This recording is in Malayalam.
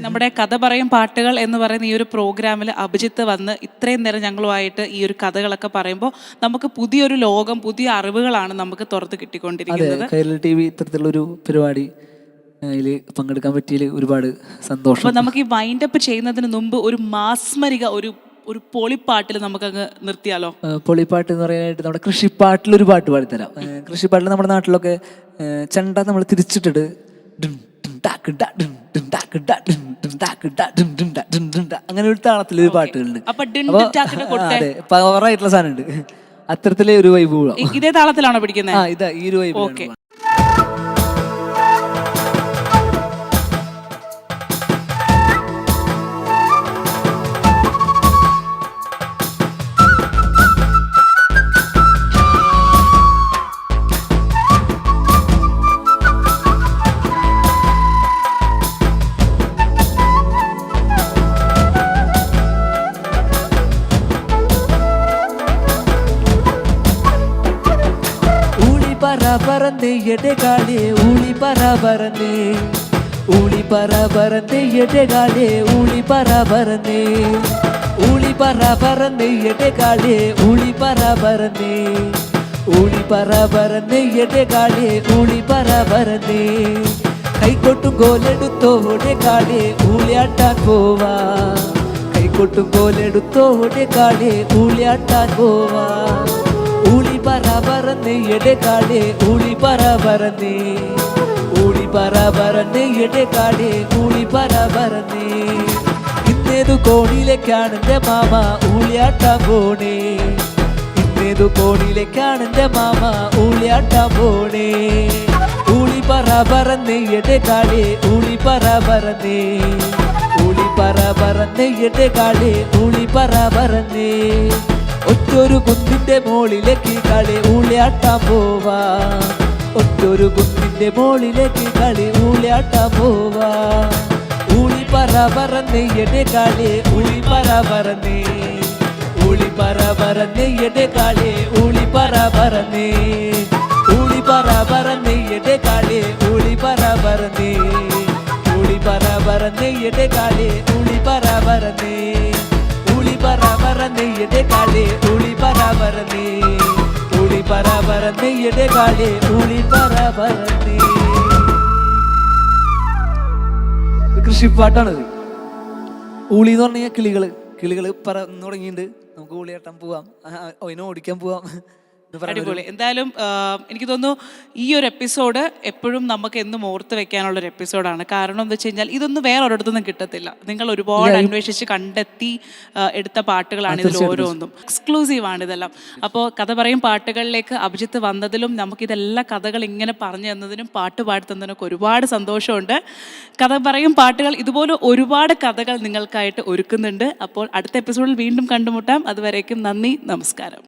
നമ്മുടെ കഥ പറയും പാട്ടുകൾ എന്ന് പറയുന്ന ഈ ഒരു പ്രോഗ്രാമിൽ അഭിജിത്ത് വന്ന് ഇത്രയും നേരം ഞങ്ങളുമായിട്ട് ഈ ഒരു കഥകളൊക്കെ പറയുമ്പോൾ നമുക്ക് പുതിയൊരു ലോകം പുതിയ അറിവുകളാണ് നമുക്ക് തുറത്ത് കിട്ടിക്കൊണ്ടിരിക്കുന്നത്. കൈരളി ടി വി ഇത്തരത്തിലുള്ളൊരു പരിപാടി അതിൽ പങ്കെടുക്കാൻ പറ്റിയതിൽ ഒരുപാട് സന്തോഷം. അപ്പൊ നമുക്ക് ഈ വൈൻഡപ്പ് ചെയ്യുന്നതിന് മുമ്പ് ഒരു മാസ്മരിക ഒരു ഒരു പൊളിപ്പാട്ടിൽ നമുക്കങ്ങ് നിർത്തിയാലോ? പൊളിപ്പാട്ട് എന്ന് പറയാനായിട്ട് നമ്മുടെ കൃഷിപ്പാട്ടിൽ ഒരു പാട്ട് പാടിത്തരാം. കൃഷിപ്പാട്ടിൽ നമ്മുടെ നാട്ടിലൊക്കെ ചണ്ട നമ്മൾ തിരിച്ചിട്ടിട്ട്. അങ്ങനെ ഒരു താളത്തിൽ ഒരു പാട്ടുകളുണ്ട്. അതെ പവറായിട്ടുള്ള സാധനമുണ്ട്. അത്തരത്തിലെ ഒരു വൈബ് ഇതേ താളത്തിലാണോ പിടിക്കുന്നത് ആ ഇതാ ഈ ഒരു വൈബ് பரபரந்து எடைகாலே ஊழி பரபரந்து ஊழி பரபரந்து எடைகாலே ஊழி பரபரந்து ஊழி பரபரந்து எடைகாலே ஊழி பரபரந்து ஊழி பரபரந்து எடைகாலே ஊழி பரபரந்து கை கொட்டு கோலெடுத்தோடே காலே ஊழியாட்டான் போவா. கை கொட்டு கோலெடுத்தோடே காலே ஊழியாட்டான் போவா. കാളെ ഊളിയാട്ടാൻ പോവാ കൈകൊട്ടും കോലെടുത്തോടെ കാളെ ഊളിയാട്ടാൻ പോവാ ഊളി പറ പറന്ന് എടക്കാടെ ഊളി പറ പറന്ന് ഊളി പറ പറന്ന് എടക്കാടെ ഊളി പറ പറന്ന് ഇന്നേതു കോണിലേക്കാണ് എൻ്റെ മാമ ഊളിയാട്ടാൻ പോണേ ഇന്നേതു കോണിലേക്കാണ് എൻ്റെ മാമ ഊളിയാട്ടാൻ പോണേ ഊളി പറ പറന്ന് എടക്കാടെ ഊളി പറ പറന്ന് ഊളി പറ പറന്ന് എടക്കാടെ ഊളി പറ പറന്ന് ഒറ്റൊരു കുന്നിന്റെ മോളിലേക്ക് കളി ഊളിയാട്ടാൻ പോവാ ഒറ്റൊരു കുന്നിന്റെ മോളിലേക്ക് കളി ഊളിയാട്ടാൻ പോവാ ഊളി പറ പറന്ന് എടെ കളി ഊളി പറ പറന്ന് ഊളി പറ പറന്ന് എടെ കളി ഊളി പറ പറന്ന് ഊളി പറ പറന്ന് എടെ കളി ഊളി പറ പറന്ന് ഊളി പറ പറന്ന് എടെ കളി ഊളി പറ പറന്ന് ഉളി പറ പറന്ന് കൃഷിപ്പാട്ടാണത് ഊളി എന്ന് പറഞ്ഞാൽ കിളികൾ. കിളികൾ പറന്നു തുടങ്ങിയിട്ടുണ്ട്. നമുക്ക് ഊളിയാട്ടാൻ പോവാം. അതിനെ ഓടിക്കാൻ പോവാം. അടിപൊളി. എന്തായാലും എനിക്ക് തോന്നുന്നു ഈ ഒരു എപ്പിസോഡ് എപ്പോഴും നമുക്ക് എന്നും ഓർത്ത് വെക്കാനുള്ള ഒരു എപ്പിസോഡാണ്. കാരണം എന്താ വെച്ച് കഴിഞ്ഞാൽ ഇതൊന്നും വേറെ ഒരിടത്തൊന്നും കിട്ടത്തില്ല. നിങ്ങൾ ഒരുപാട് അന്വേഷിച്ച് കണ്ടെത്തി എടുത്ത പാട്ടുകളാണ് ഇതിൽ ഓരോന്നും. എക്സ്ക്ലൂസീവ് ആണ് ഇതെല്ലാം. അപ്പോൾ കഥ പറയും പാട്ടുകളിലേക്ക് അഭിജിത്ത് വന്നതിലും നമുക്കിതെല്ലാ കഥകൾ ഇങ്ങനെ പറഞ്ഞു തന്നതിനും പാട്ട് പാടി തന്നതിനൊക്കെ ഒരുപാട് സന്തോഷമുണ്ട്. കഥ പറയും പാട്ടുകൾ ഇതുപോലെ ഒരുപാട് കഥകൾ നിങ്ങൾക്കായിട്ട് ഒരുക്കുന്നുണ്ട്. അപ്പോൾ അടുത്ത എപ്പിസോഡിൽ വീണ്ടും കണ്ടുമുട്ടാം. അതുവരേക്കും നന്ദി നമസ്കാരം.